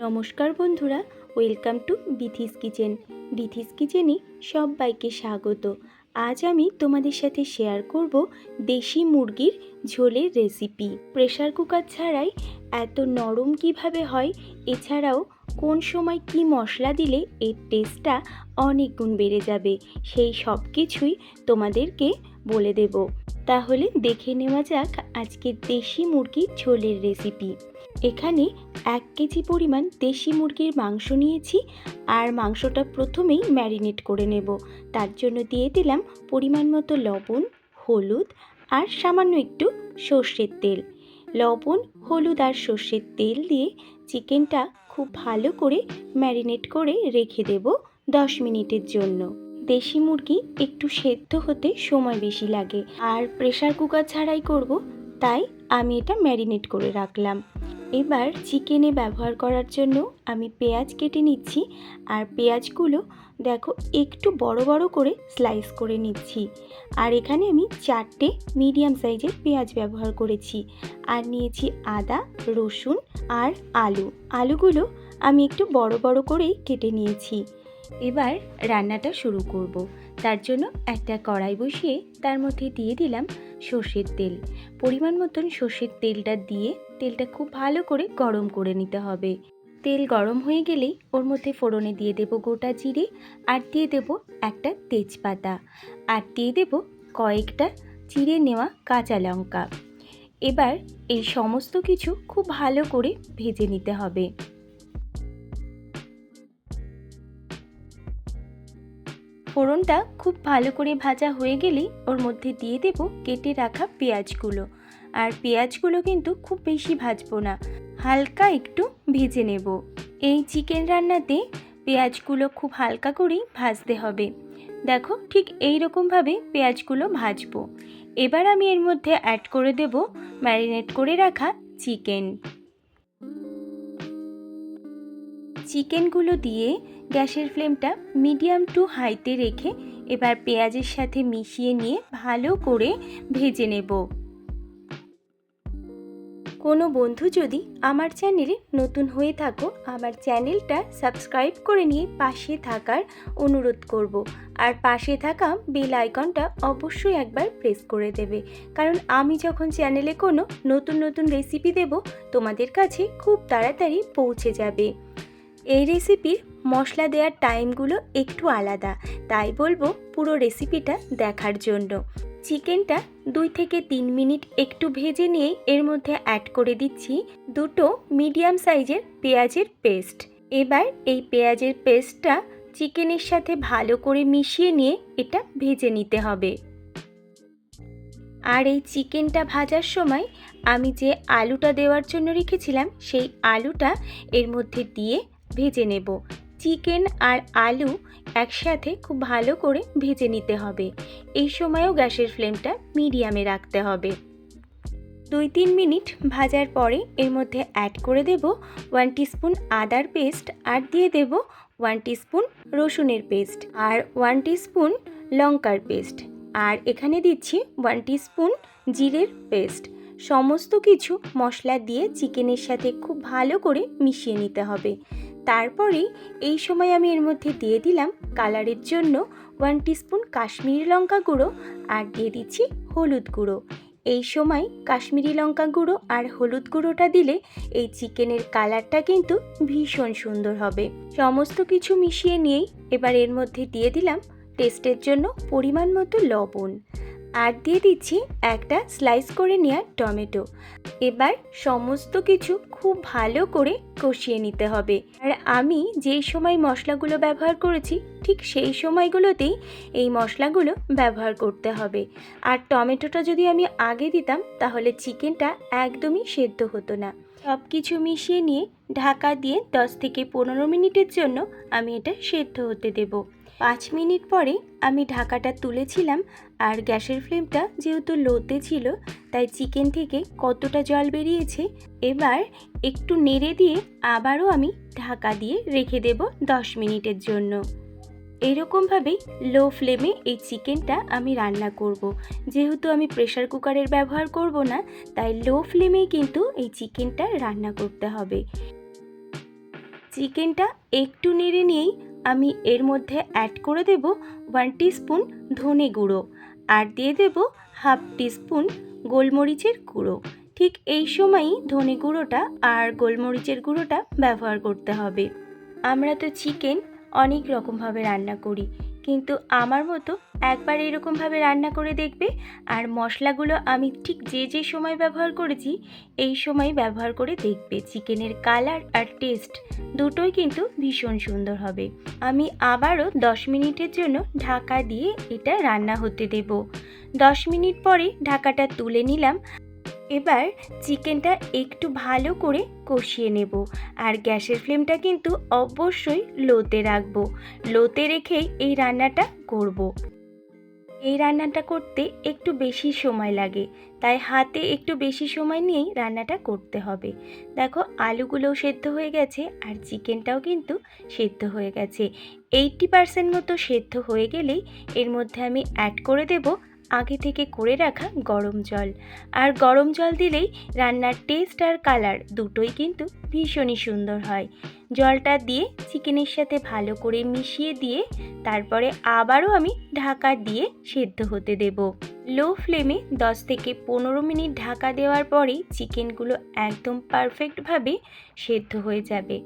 নমস্কার বন্ধুরা, welcome to Bithi's kitchen. Bithi's কিচেনে সবাইকে স্বাগত। আজ আমি তোমাদের সাথে শেয়ার করব দেশি মুরগির ঝোলের রেসিপি। প্রেশার কুকার ছাড়াই এত নরম কীভাবে হয়, এছাড়াও কোন সময় কি মশলা দিলে এর টেস্টটা অনেক গুণ বেড়ে যাবে, সেই সব কিছুই তোমাদেরকে বলে দেব। তাহলে দেখে নেওয়া যাক আজকের দেশি মুরগির ঝোলের রেসিপি। এখানে এক কেজি পরিমাণ দেশি মুরগির মাংস নিয়েছি আর মাংসটা প্রথমেই ম্যারিনেট করে নেব। তার জন্য দিয়ে দিলাম পরিমাণ মতো লবণ, হলুদ আর সামান্য একটু সর্ষের তেল। লবণ, হলুদ আর সর্ষের তেল দিয়ে চিকেনটা খুব ভালো করে ম্যারিনেট করে রেখে দেব দশ মিনিটের জন্য। দেশি মুরগি একটু সেদ্ধ হতে সময় বেশি লাগে আর প্রেশার কুকার ছাড়াই করব, তাই আমি এটা ম্যারিনেট করে রাখলাম। এবার চিকেনে ব্যবহার করার জন্য আমি পেঁয়াজ কেটে নিচ্ছি আর পেঁয়াজগুলো দেখো একটু বড় বড় করে স্লাইস করে নিচ্ছি। আর এখানে আমি চারটে মিডিয়াম সাইজের পেঁয়াজ ব্যবহার করেছি। আর নিয়েছি আদা, রসুন আর আলু। আলুগুলো আমি একটু বড় বড় করেই কেটে নিয়েছি। এবার রান্নাটা শুরু করব। তার জন্য একটা কড়াই বসিয়ে তার মধ্যে দিয়ে দিলাম সর্ষের তেল। পরিমাণ মতন সর্ষের তেলটা দিয়ে তেলটা খুব ভালো করে গরম করে নিতে হবে। তেল গরম হয়ে গেলেই ওর মধ্যে ফোড়নে দিয়ে দেব গোটা জিরে আর দিয়ে দেব একটা তেজপাতা। আর দিয়ে দেব কয়েকটা চিড়ে নেওয়া কাঁচা লঙ্কা। এবার এই সমস্ত কিছু খুব ভালো করে ভেজে নিতে হবে। ফোড়নটা খুব ভালো করে ভাজা হয়ে গেলেই ওর মধ্যে দিয়ে দেব কেটে রাখা পেঁয়াজগুলো। আর পেঁয়াজগুলো কিন্তু খুব বেশি ভাজবো না। হালকা একটু ভেজে নেব। এই চিকেন রান্নাতে পেঁয়াজগুলো খুব হালকা করেই ভাজতে হবে। দেখো ঠিক এই রকমভাবে পেঁয়াজগুলো ভাজবো। এবার আমি এর মধ্যে অ্যাড করে দেব ম্যারিনেট করে রাখা চিকেন। চিকেনগুলো দিয়ে গ্যাসের ফ্লেমটা মিডিয়াম টু হাইতে রেখে এবার পেঁয়াজের সাথে মিশিয়ে নিয়ে ভালো করে ভেজে নেব। কোনো বন্ধু যদি আমার চ্যানেলে নতুন হয়ে থাকো, আমার চ্যানেলটা সাবস্ক্রাইব করে নিয়ে পাশে থাকার অনুরোধ করব। আর পাশে থাকা বেল আইকনটা অবশ্যই একবার প্রেস করে দেবে। কারণ আমি যখন চ্যানেলে কোনো নতুন নতুন রেসিপি দেব, তোমাদের কাছে খুব তাড়াতাড়ি পৌঁছে যাবে। এই রেসিপির মশলা দেওয়ার টাইমগুলো একটু আলাদা, তাই বলব পুরো রেসিপিটা দেখার জন্য। চিকেনটা দুই থেকে তিন মিনিট একটু ভেজে নিয়ে এর মধ্যে অ্যাড করে দিচ্ছি দুটো মিডিয়াম সাইজের পেঁয়াজের পেস্ট এবার এই পেঁয়াজের পেস্টটা চিকেনের সাথে ভালো করে মিশিয়ে নিয়ে এটা ভেজে নিতে হবে। আর এই চিকেনটা ভাজার সময় আমি যে আলুটা দেওয়ার জন্য রেখেছিলাম, সেই আলুটা এর মধ্যে দিয়ে ভেজে নেব। চিকেন আর আলু একসাথে খুব ভালো করে ভেজে নিতে হবে। এই সময়ও গ্যাসের ফ্লেমটা মিডিয়ামে রাখতে হবে। দুই তিন মিনিট ভাজার পরে এর মধ্যে অ্যাড করে দেব ওয়ান টিস্পুন আদার পেস্ট আর দিয়ে দেব ওয়ান টিস্পুন রসুনের পেস্ট আর ওয়ান টিস্পুন লঙ্কার পেস্ট আর এখানে দিচ্ছি ওয়ান টিস্পুন জিরের পেস্ট সমস্ত কিছু মশলা দিয়ে চিকেনের সাথে খুব ভালো করে মিশিয়ে নিতে হবে। তারপরেই এই সময় আমি এর মধ্যে দিয়ে দিলাম কালারের জন্য ওয়ান টিস্পুন কাশ্মীরি লঙ্কা গুঁড়ো আর দিয়ে দিচ্ছি হলুদ গুঁড়ো। এই সময় কাশ্মীরি লঙ্কা গুঁড়ো আর হলুদ গুঁড়োটা দিলে এই চিকেনের কালারটা কিন্তু ভীষণ সুন্দর হবে। সমস্ত কিছু মিশিয়ে নিয়েই এবার এর মধ্যে দিয়ে দিলাম টেস্টের জন্য পরিমাণ মতো লবণ। আর দিয়ে দিচ্ছি একটা স্লাইস করে নেওয়া টমেটো। এবার সমস্ত কিছু খুব ভালো করে কষিয়ে নিতে হবে। আমি যেই সময় মশলাগুলো ব্যবহার করেছি, ঠিক সেই সময়গুলোতেই এই মশলাগুলো ব্যবহার করতে হবে। আর টমেটোটা যদি আমি আগে দিতাম, তাহলে চিকেনটা একদমই সেদ্ধ হতো না। সব কিছু মিশিয়ে নিয়ে ঢাকা দিয়ে দশ থেকে পনেরো মিনিটের জন্য আমি এটা সেদ্ধ হতে দেবো। পাঁচ মিনিট পরে আমি ঢাকাটা তুলেছিলাম আর গ্যাসের ফ্লেমটা যেহেতু লোতে ছিল, তাই চিকেন থেকে কতটা জল বেরিয়েছে এবার একটু নেড়ে দিয়ে আবারও আমি ঢাকা দিয়ে রেখে দেব দশ মিনিটের জন্য। এরকমভাবেই লো ফ্লেমে এই চিকেনটা আমি রান্না করব। যেহেতু আমি প্রেশার কুকারের ব্যবহার করব না, তাই লো ফ্লেমেই কিন্তু এই চিকেনটা রান্না করতে হবে। চিকেনটা একটু নেড়ে নিয়েই আমি এর মধ্যে অ্যাড করে দেব ওয়ান স্পুন ধনে গুঁড়ো আর দিয়ে দেব হাফ টিস্পুন গোলমরিচের গুঁড়ো। ঠিক এই সময়ই ধনে গুঁড়োটা আর গোলমরিচের গুঁড়োটা ব্যবহার করতে হবে। আমরা তো চিকেন অনেক রকমভাবে রান্না করি। কিন্তু আমার মতো একবার এরকমভাবে রান্না করে দেখবে আর মশলাগুলো আমি ঠিক যে যে সময় ব্যবহার করেছি, এই সময় ব্যবহার করে দেখবে চিকেনের কালার আর টেস্ট দুটোই কিন্তু ভীষণ সুন্দর হবে। আমি আবারও দশ মিনিটের জন্য ঢাকা দিয়ে এটা রান্না হতে দেব। দশ মিনিট পরে ঢাকাটা তুলে নিলাম। এবার চিকেনটা একটু ভালো করে কষিয়ে নেব আর গ্যাসের ফ্লেমটা কিন্তু অবশ্যই লোতে রাখব। লোতে রেখেই এই রান্নাটা করব। এই রান্নাটা করতে একটু বেশি সময় লাগে, তাই হাতে একটু বেশি সময় নিয়েই রান্নাটা করতে হবে। দেখো আলুগুলোও সেদ্ধ হয়ে গেছে আর চিকেনটাও কিন্তু সেদ্ধ হয়ে গেছে। এইটটি পারসেন্ট মতো সেদ্ধ হয়ে গেলেই এর মধ্যে আমি অ্যাড করে দেব আগে থেকে করে রাখা গরম জল। আর গরম জল দিলেই রান্নার টেস্ট আর কালার দুটোই কিন্তু ভীষণই সুন্দর হয়। জলটা দিয়ে চিকেনের সাথে ভালো করে মিশিয়ে দিয়ে তারপরে আবারও আমি ঢাকা দিয়ে সেদ্ধ হতে দেব। লো ফ্লেমে 10 থেকে পনেরো মিনিট ঢাকা দেওয়ার পরেই চিকেনগুলো একদম পারফেক্টভাবে সেদ্ধ হয়ে যাবে।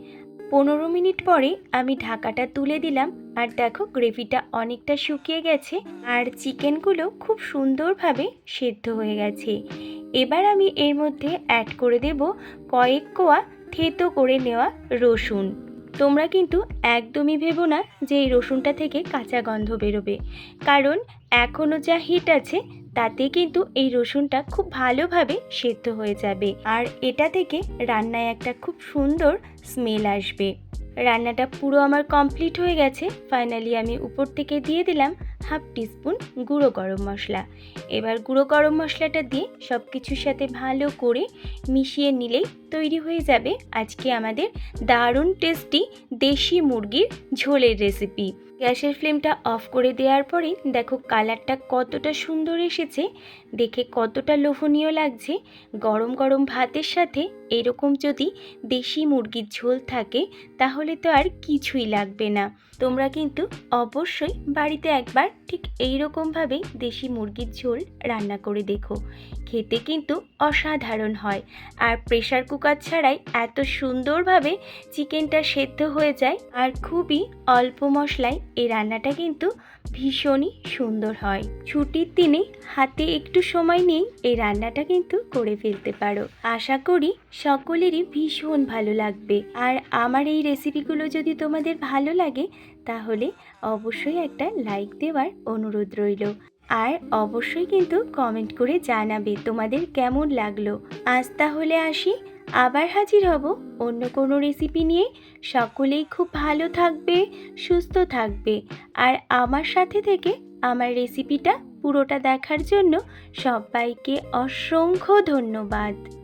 পনেরো মিনিট পরে আমি ঢাকাটা তুলে দিলাম। আর দেখো, গ্রেভিটা অনেকটা শুকিয়ে গেছে আর চিকেনগুলো খুব সুন্দরভাবে সেদ্ধ হয়ে গেছে। এবার আমি এর মধ্যে অ্যাড করে দেব কয়েক কোয়া থেতো করে নেওয়া রসুন। তোমরা কিন্তু একদমই ভেবো না যে এই রসুনটা থেকে কাঁচা গন্ধ বেরোবে। কারণ এখনও যা হিট আছে, তাতে কিন্তু এই রসুনটা খুব ভালোভাবে সেদ্ধ হয়ে যাবে। আর এটা থেকে রান্নায় একটা খুব সুন্দর স্মেল আসবে। রান্নাটা পুরো আমার কমপ্লিট হয়ে গেছে। ফাইনালি আমি উপর থেকে দিয়ে দিলাম হাফ টিস্পুন গুঁড়ো গরম মশলা। এবার গুঁড়ো গরম মশলাটা দিয়ে সব কিছুর সাথে ভালো করে মিশিয়ে নিলেই তৈরি হয়ে যাবে আজকে আমাদের দারুণ টেস্টি দেশি মুরগির ঝোলের রেসিপি গ্যাসের ফ্লেমটা অফ করে দেওয়ার পরে দেখো কালারটা কতটা সুন্দর এসেছে। দেখে কতটা লোভনীয় লাগছে। গরম গরম ভাতের সাথে এরকম যদি দেশি মুরগির ঝোল থাকে তাহলে তো আর কিছুই লাগবে না। তোমরা কিন্তু অবশ্যই বাড়িতে একবার ঠিক এই রকমভাবেই দেশি মুরগির ঝোল রান্না করে দেখো। খেতে কিন্তু অসাধারণ হয়। আর প্রেশার কুকার ছাড়াই এত সুন্দরভাবে চিকেনটা সেদ্ধ হয়ে যায় আর খুবই অল্প মশলায় এই রান্নাটা কিন্তু ভীষণই সুন্দর হয়। ছুটির দিনে হাতে একটু সময় নিয়েই এই রান্নাটা কিন্তু করে ফেলতে পারো। আশা করি সকলেরই ভীষণ ভালো লাগবে। আর আমার এই রেসিপিগুলো যদি তোমাদের ভালো লাগে তাহলে অবশ্যই একটা লাইক দেওয়ার অনুরোধ রইল। আর অবশ্যই কিন্তু কমেন্ট করে জানাবে তোমাদের কেমন লাগল। আজ তাহলে আসি, আবার হাজির হব অন্য কোনো রেসিপি নিয়ে। সকলেই খুব ভালো থাকবে, সুস্থ থাকবে। আর আমার সাথে থেকে আমার রেসিপিটা পুরোটা দেখার জন্য সবাইকে অসংখ্য ধন্যবাদ।